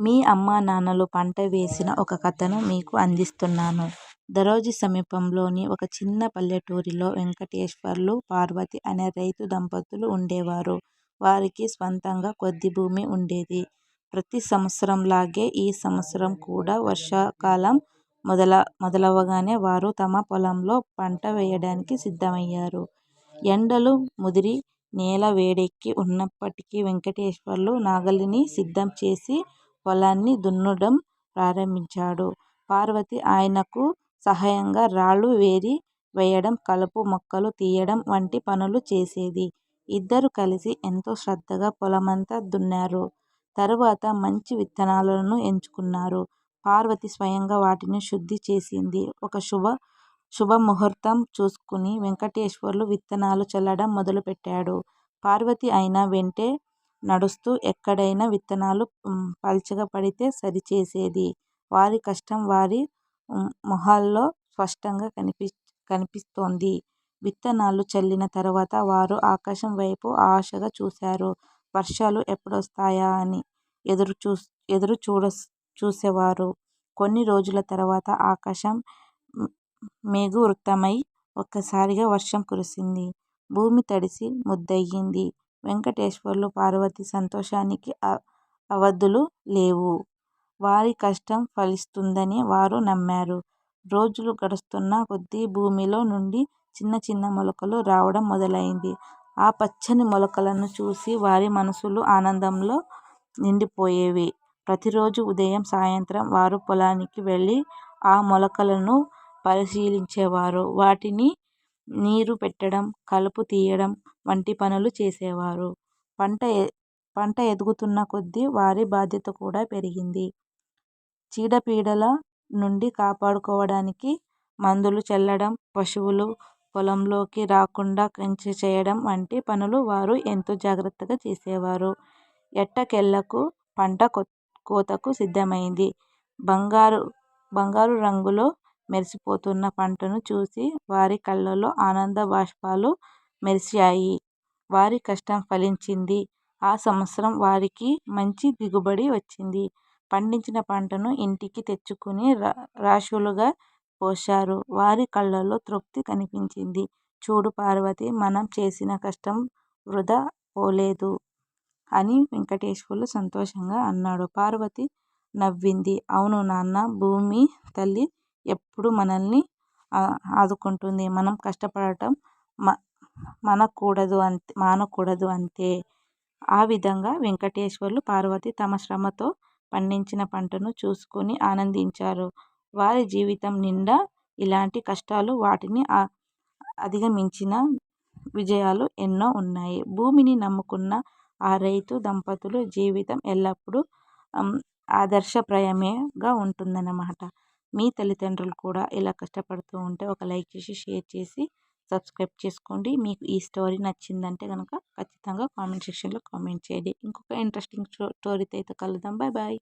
మీ అమ్మానాన్నలు పంట వేసిన ఒక కథను మీకు అందిస్తున్నాను. దరోజి సమీపంలోని ఒక చిన్న పల్లెటూరిలో వెంకటేశ్వర్లు, పార్వతి అనే రైతు దంపతులు ఉండేవారు. వారికి స్వంతంగా కొద్ది భూమి ఉండేది. ప్రతి సంవత్సరంలాగే ఈ సంవత్సరం కూడా వర్షాకాలం మొదలవగానే వారు తమ పొలంలో పంట వేయడానికి సిద్ధమయ్యారు. ఎండలు ముదిరి నేల వేడెక్కి ఉన్నప్పటికీ వెంకటేశ్వర్లు నాగలిని సిద్ధం చేసి పొలాన్ని దున్నడం ప్రారంభించాడు. పార్వతి ఆయనకు సహాయంగా రాళ్ళు ఏరి వేయడం, కలుపు మొక్కలు తీయడం వంటి పనులు చేసేది. ఇద్దరూ కలిసి ఎంతో శ్రద్ధగా పొలమంతా దున్నారు. తరువాత మంచి విత్తనాలను ఎంచుకున్నారు. పార్వతి స్వయంగా వాటిని శుద్ధి చేసింది. ఒక శుభముహూర్తం చూసుకుని వెంకటేశ్వర్లు విత్తనాలు చల్లడం మొదలుపెట్టాడు. పార్వతి అయిన వెంటే నడుస్తూ ఎక్కడైనా విత్తనాలు పల్చగా పడితే సరిచేసేది. వారి కష్టం వారి మొహాల్లో స్పష్టంగా కనిపిస్తోంది. విత్తనాలు చల్లిన తర్వాత వారు ఆకాశం వైపు ఆశగా చూశారు. వర్షాలు ఎప్పుడొస్తాయా అని ఎదురు చూసేవారు. కొన్ని రోజుల తర్వాత ఆకాశం మేఘావృతమై ఒక్కసారిగా వర్షం కురిసింది. భూమి తడిసి ముద్దయ్యింది వెంకటేశ్వర్లు, పార్వతి సంతోషానికి అవధులు లేవు. వారి కష్టం ఫలిస్తుందని వారు నమ్మారు. రోజులు గడుస్తున్న కొద్దీ భూమిలో నుండి చిన్న చిన్న మొలకలు రావడం మొదలైంది. ఆ పచ్చని మొలకలను చూసి వారి మనసులు ఆనందంలో నిండిపోయేవి. ప్రతిరోజు ఉదయం, సాయంత్రం వారు పొలానికి వెళ్ళి ఆ మొలకలను పరిశీలించేవారు. వాటిని నీరు పెట్టడం, కలుపు తీయడం వంటి పనులు చేసేవారు. పంట పంట ఎదుగుతున్న కొద్దీ వారి బాధ్యత కూడా పెరిగింది. చీడపీడల నుండి కాపాడుకోవడానికి మందులు చల్లడం, పశువులు పొలంలోకి రాకుండా కంచె చేయడం వంటి పనులు వారు ఎంతో జాగ్రత్తగా చేసేవారు. ఎట్టకేలకు పంట కోతకు సిద్ధమైంది. బంగారు బంగారు రంగులో మెరిసిపోతున్న పంటను చూసి వారి కళ్ళల్లో ఆనంద బాష్పాలు మెరిశాయి. వారి కష్టం ఫలించింది. ఆ సంవత్సరం వారికి మంచి దిగుబడి వచ్చింది. పండించిన పంటను ఇంటికి తెచ్చుకుని రా రాశులుగా పోశారు. వారి కళ్ళల్లో తృప్తి కనిపించింది. చూడు పార్వతి మనం చేసిన కష్టం వృధా పోలేదు అని వెంకటేశ్వర్లు సంతోషంగా అన్నాడు. పార్వతి నవ్వింది. అవును నాన్న భూమి తల్లి ఎప్పుడు మనల్ని ఆదుకుంటుంది. మనం కష్టపడటం మ మనకూడదు అంతే మానకూడదు అంతే! ఆ విధంగా వెంకటేశ్వర్లు, పార్వతి తమ శ్రమతో పండించిన పంటను చూసుకొని ఆనందించారు. వారి జీవితం నిండా ఇలాంటి కష్టాలు, వాటిని అధిగమించిన విజయాలు ఎన్నో ఉన్నాయి. భూమిని నమ్ముకున్న ఆ రైతు దంపతులు జీవితం ఎల్లప్పుడూ ఆదర్శప్రాయంగా ఉంటుందన్నమాట. మీ తల్లిదండ్రులు కూడా ఇలా కష్టపడుతూ ఉంటే ఒక లైక్ చేసి, షేర్ చేసి, సబ్స్క్రైబ్ చేసుకోండి. మీకు ఈ స్టోరీ నచ్చిందంటే కనుక ఖచ్చితంగా కామెంట్ సెక్షన్లో కామెంట్ చేయండి. ఇంకొక ఇంట్రెస్టింగ్ స్టోరీతో అయితే కలుద్దాం. Bye bye